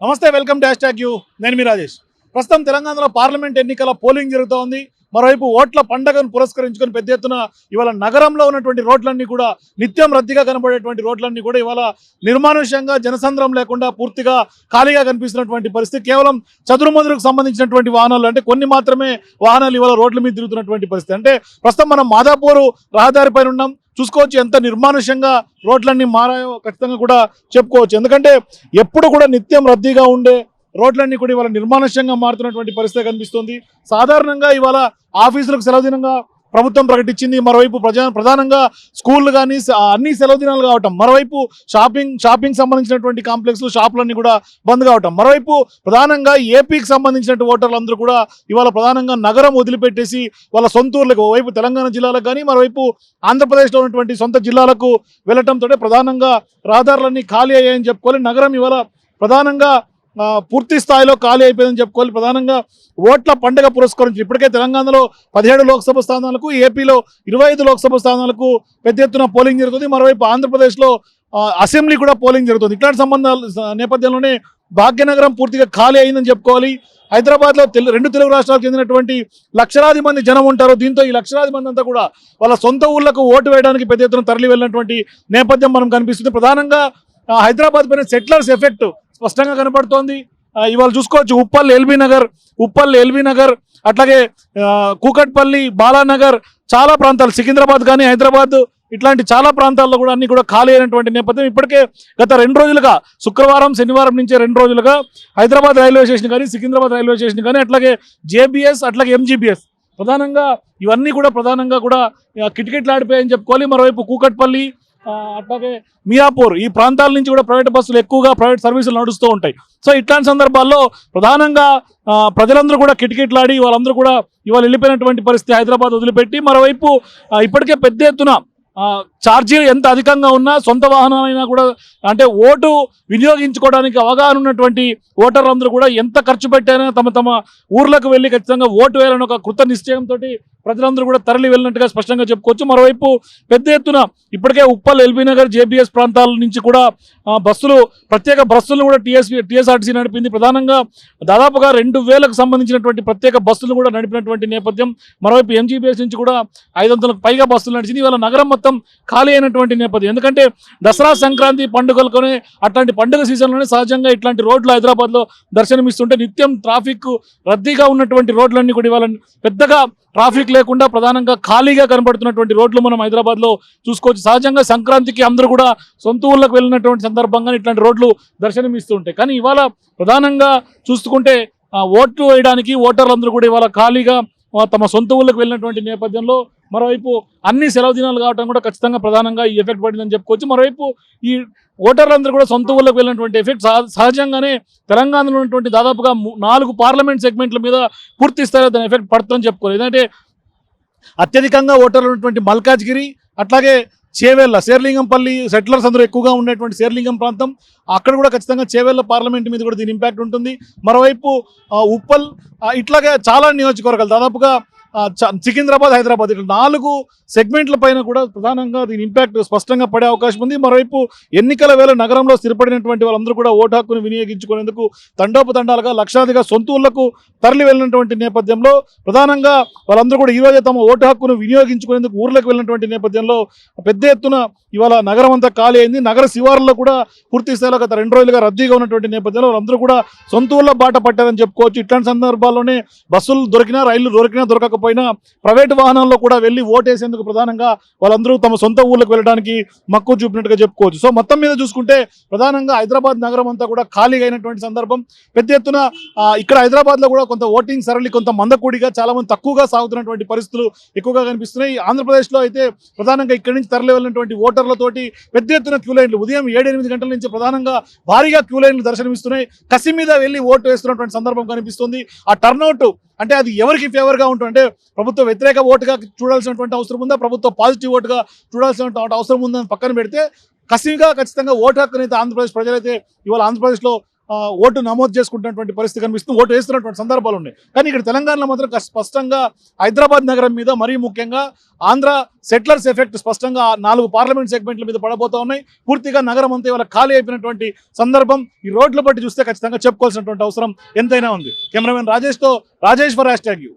నమస్తే welcome dash tax you. నేను మీ రాజేష్. ప్రస్తుతం తెలంగాణలో పార్లమెంట్ ఎన్నికల పోలింగ్ జరుగుతోంది. మరోవైపు ఓట్ల పండగను పురస్కరించుకొని పెద్ద ఎత్తున ఇవాళ నగరంలో ఉన్నటువంటి రోడ్లన్నీ కూడా నిత్యం రద్దీగా కనబడేటువంటి రోడ్లన్నీ కూడా ఇవాళ నిర్మానుష్యంగా జనసంద్రం లేకుండా పూర్తిగా ఖాళీగా కనిపిస్తున్నటువంటి పరిస్థితి. కేవలం చదురుమదురుకు సంబంధించినటువంటి వాహనాలు అంటే కొన్ని మాత్రమే వాహనాలు ఇవాళ రోడ్ల మీద తిరుగుతున్నటువంటి పరిస్థితి. అంటే ప్రస్తుతం మనం మాదాపూర్ రహదారి పైన ఉన్నాం. చూసుకోవచ్చు ఎంత నిర్మానుష్యంగా రోడ్లన్నీ మారాయో ఖచ్చితంగా కూడా చెప్పుకోవచ్చు. ఎందుకంటే ఎప్పుడు కూడా నిత్యం రద్దీగా ఉండే రోడ్లన్నీ కూడా ఇవాళ నిర్మానుష్యంగా మారుతున్నటువంటి పరిస్థితి కనిపిస్తుంది. సాధారణంగా ఇవాళ ఆఫీసులకు సెలవు దినంగా ప్రభుత్వం ప్రకటించింది. మరోవైపు ప్రజా ప్రధానంగా స్కూళ్ళు కానీ అన్ని సెలవు దినాలు కావటం. మరోవైపు షాపింగ్ షాపింగ్ సంబంధించినటువంటి కాంప్లెక్స్లు షాపులన్నీ కూడా బంద్ కావటం. మరోవైపు ప్రధానంగా ఏపీకి సంబంధించిన ఓటర్లందరూ కూడా ఇవాళ ప్రధానంగా నగరం వదిలిపెట్టేసి వాళ్ళ సొంత ఊర్లకు ఓవైపు తెలంగాణ జిల్లాలకు కానీ మరోవైపు ఆంధ్రప్రదేశ్లో ఉన్నటువంటి సొంత జిల్లాలకు వెళ్ళటంతో ప్రధానంగా రహదారులన్నీ ఖాళీ అయ్యాయని చెప్పుకోవాలి. నగరం ఇవాళ ప్రధానంగా పూర్తి స్థాయిలో ఖాళీ అయిపోయిందని చెప్పుకోవాలి. ప్రధానంగా ఓట్ల పండుగ పురస్కరించి ఇప్పటికే తెలంగాణలో పదిహేడు లోక్సభ స్థానాలకు ఏపీలో ఇరవై ఐదు లోక్సభ స్థానాలకు పెద్ద ఎత్తున పోలింగ్ జరుగుతుంది. మరోవైపు ఆంధ్రప్రదేశ్లో అసెంబ్లీ కూడా పోలింగ్ జరుగుతుంది. ఇట్లాంటి సంబంధాల నేపథ్యంలోనే భాగ్యనగరం పూర్తిగా ఖాళీ అయిందని చెప్పుకోవాలి. హైదరాబాద్లో తెలు రెండు తెలుగు రాష్ట్రాలకు చెందినటువంటి లక్షలాది మంది జనం ఉంటారు. దీంతో ఈ లక్షలాది మంది అంతా కూడా వాళ్ళ సొంత ఊళ్ళకు ఓటు వేయడానికి పెద్ద ఎత్తున తరలి వెళ్ళినటువంటి నేపథ్యం మనం కనిపిస్తుంది. ప్రధానంగా హైదరాబాద్ పైన సెటిలర్స్ ఎఫెక్ట్ స్పష్టంగా కనపడుతోంది. ఇవాళ చూసుకోవచ్చు ఉప్పల్ ఎల్బీ నగర్ ఉప్పల్ ఎల్బీ నగర్ అట్లాగే కూకట్పల్లి బాలానగర్ చాలా ప్రాంతాలు సికింద్రాబాద్ కానీ హైదరాబాద్ ఇట్లాంటి చాలా ప్రాంతాల్లో కూడా అన్ని కూడా ఖాళీ అయినటువంటి నేపథ్యం. ఇప్పటికే గత రెండు రోజులుగా శుక్రవారం శనివారం నుంచే రెండు రోజులుగా హైదరాబాద్ రైల్వే స్టేషన్ కానీ సికింద్రాబాద్ రైల్వే స్టేషన్ కానీ అట్లాగే జేబీఎస్ అట్లాగే ఎంజీబీఎస్ ప్రధానంగా ఇవన్నీ కూడా ప్రధానంగా కూడా ఆ, కిటకిటలాడిపోయాయని చెప్పుకోవాలి. మరోవైపు కూకట్పల్లి అట్లాగే మియాపూర్ ఈ ప్రాంతాల నుంచి కూడా ప్రైవేట్ బస్సులు ఎక్కువగా ప్రైవేట్ సర్వీసులు నడుస్తూ ఉంటాయి. సో ఇట్లాంటి సందర్భాల్లో ప్రధానంగా ఆ, ప్రజలందరూ కూడా కిటకిట్లాడి వాళ్ళందరూ కూడా ఇవాళ వెళ్ళిపోయినటువంటి పరిస్థితి హైదరాబాద్ వదిలిపెట్టి మరోవైపు ఇప్పటికే పెద్ద ఎత్తున ఆ, ఛార్జీలు ఎంత అధికంగా ఉన్నా సొంత వాహనమైనా కూడా అంటే ఓటు వినియోగించుకోవడానికి అవగాహన ఉన్నటువంటి ఓటర్లందరూ కూడా ఎంత ఖర్చు పెట్టైనా తమ తమ ఊర్లకు వెళ్ళి ఖచ్చితంగా ఓటు వేయాలని ఒక కృత నిశ్చయంతో ప్రజలందరూ కూడా తరలి వెళ్ళినట్టుగా స్పష్టంగా చెప్పుకోవచ్చు. మరోవైపు పెద్ద ఎత్తున ఇప్పటికే ఉప్పల్ ఎల్బీ నగర్ జేబీఎస్ ప్రాంతాల నుంచి కూడా బస్సులు ప్రత్యేక బస్సులు కూడా టీఎస్పీ టీఎస్ఆర్టీసీ నడిపింది. ప్రధానంగా దాదాపుగా రెండు వేలకు సంబంధించినటువంటి ప్రత్యేక బస్సులు కూడా నడిపినటువంటి నేపథ్యం. మరోవైపు ఎంజీబీఎస్ నుంచి కూడా ఐదు పైగా బస్సులు నడిచింది. ఇవాళ నగరం మొత్తం ఖాళీ అయినటువంటి నేపథ్యం. ఎందుకంటే దసరా సంక్రాంతి పండుగలకునే అట్లాంటి పండుగ సీజన్లోనే సహజంగా ఇట్లాంటి రోడ్లు హైదరాబాద్లో దర్శనమిస్తుంటే నిత్యం ట్రాఫిక్ రద్దీగా ఉన్నటువంటి రోడ్లన్నీ కూడా ఇవాళ పెద్దగా ట్రాఫిక్ లేకుండా ప్రధానంగా ఖాళీగా కనబడుతున్నటువంటి రోడ్లు మనం హైదరాబాద్లో చూసుకోవచ్చు. సహజంగా సంక్రాంతికి అందరూ కూడా సొంత ఊళ్ళకు వెళ్ళినటువంటి సందర్భంగా ఇట్లాంటి రోడ్లు దర్శనమిస్తుంటాయి. కానీ ఇవాళ ప్రధానంగా చూసుకుంటే ఓట్లు వేయడానికి ఓటర్లందరూ కూడా ఇవాళ ఖాళీగా తమ సొంత ఊళ్ళకు వెళ్ళినటువంటి నేపథ్యంలో మరోవైపు అన్ని సెలవు దినాలు కావడం కూడా ఖచ్చితంగా ప్రధానంగా ఈ ఎఫెక్ట్ పడిందని చెప్పుకోవచ్చు. మరోవైపు ఈ ఓటర్లందరూ కూడా సొంత ఊళ్ళకు వెళ్ళినటువంటి ఎఫెక్ట్ సహజంగానే తెలంగాణలో ఉన్నటువంటి దాదాపుగా నాలుగు పార్లమెంట్ సెగ్మెంట్ల మీద పూర్తి స్థాయిలో దాని ఎఫెక్ట్ పడుతుందని చెప్పుకోవాలి. ఎందుకంటే అత్యధికంగా ఓటర్లు ఉన్నటువంటి మల్కాజ్గిరి అట్లాగే చేవెళ్ళ శేర్లింగంపల్లి సెటిలర్స్ అందరూ ఎక్కువగా ఉండేటువంటి శేర్లింగం ప్రాంతం అక్కడ కూడా ఖచ్చితంగా చేవెళ్ళ పార్లమెంట్ మీద కూడా దీని ఇంపాక్ట్ ఉంటుంది. మరోవైపు ఉప్పల్ ఇట్లాగే చాలా నియోజకవర్గాలు దాదాపుగా సికింద్రాబాద్ హైదరాబాద్ ఇట్లా నాలుగు సెగ్మెంట్ల పైన కూడా ప్రధానంగా దీని ఇంపాక్ట్ స్పష్టంగా పడే అవకాశం ఉంది. మరోవైపు ఎన్నికల వేళ నగరంలో స్థిరపడినటువంటి వాళ్ళందరూ కూడా ఓటు హక్కును వినియోగించుకునేందుకు తండోపతండాలుగా లక్షాదిగా సొంతూళ్ళకు తరలి వెళ్ళినటువంటి నేపథ్యంలో ప్రధానంగా వాళ్ళందరూ కూడా ఈరోజే తమ ఓటు హక్కును వినియోగించుకునేందుకు ఊర్లకు వెళ్ళినటువంటి నేపథ్యంలో పెద్ద ఎత్తున ఇవాళ నగరం అంతా ఖాళీ అయింది. నగర శివారులో కూడా పూర్తి స్థాయిలో గత రెండు రోజులుగా రద్దీగా ఉన్నటువంటి నేపథ్యంలో వాళ్ళందరూ కూడా సొంత ఊళ్ళ బాట పట్టారని చెప్పుకోవచ్చు. ఇట్లాంటి సందర్భాల్లోనే బస్సులు దొరికినా రైళ్ళు దొరికినా దొరకకపోయినా ప్రైవేట్ వాహనాల్లో కూడా వెళ్ళి ఓటేసేందుకు ప్రధానంగా వాళ్ళందరూ తమ సొంత ఊళ్ళకి వెళ్ళడానికి మక్కువ చూపినట్టుగా చెప్పుకోవచ్చు. సో మొత్తం మీద చూసుకుంటే ప్రధానంగా హైదరాబాద్ నగరం అంతా కూడా ఖాళీగా అయినటువంటి సందర్భం. పెద్ద ఎత్తున ఇక్కడ హైదరాబాద్లో కూడా కొంత ఓటింగ్ సరళి కొంత మందకూడిగా చాలా మంది తక్కువగా సాగుతున్నటువంటి పరిస్థితులు ఎక్కువగా కనిపిస్తున్నాయి. ఆంధ్రప్రదేశ్లో అయితే ప్రధానంగా ఇక్కడి నుంచి తరలి వెళ్ళినటువంటి ఓటర్లతోటి పెద్ద ఎత్తున క్యూ లైన్లు ఉదయం ఏడు ఎనిమిది గంటల నుంచి ప్రధానంగా భారీగా క్యూ లైన్లు దర్శనమిస్తున్నాయి. కసి మీద వెళ్ళి ఓటు వేస్తున్నటువంటి సందర్భం కనిపిస్తుంది. ఆ టర్నౌట్ అంటే అది ఎవరికి ఫేవర్గా ఉంటుందంటే ప్రభుత్వ వ్యతిరేక ఓటుగా చూడాల్సినటువంటి అవసరం ఉందా? ప్రభుత్వ పాజిటివ్ ఓటుగా చూడాల్సినటువంటి అవసరం ఉందని పక్కన పెడితే కసిగా ఖచ్చితంగా ఓటు హక్కునైతే ఆంధ్రప్రదేశ్ ప్రజలైతే ఇవాళ ఆంధ్రప్రదేశ్లో ఓటు నమోదు చేసుకుంటున్నటువంటి పరిస్థితి కనిపిస్తుంది. ఓటు వేస్తున్నటువంటి సందర్భాలు ఉన్నాయి. కానీ ఇక్కడ తెలంగాణలో మాత్రం స్పష్టంగా హైదరాబాద్ నగరం మీద మరీ ముఖ్యంగా ఆంధ్ర సెటిలర్స్ ఎఫెక్ట్ స్పష్టంగా నాలుగు పార్లమెంట్ సెగ్మెంట్ల మీద పడబోతా ఉన్నాయి. పూర్తిగా నగరం అంతా ఇవాళ ఖాళీ అయిపోయినటువంటి సందర్భం ఈ రోడ్ల బట్టి చూస్తే ఖచ్చితంగా చెప్పుకోవాల్సినటువంటి అవసరం ఎంతైనా ఉంది. కెమెరామెన్ రాజేష్తో రాజేశ్వర్ హ్యాష్ ట్యాగ్ యూ.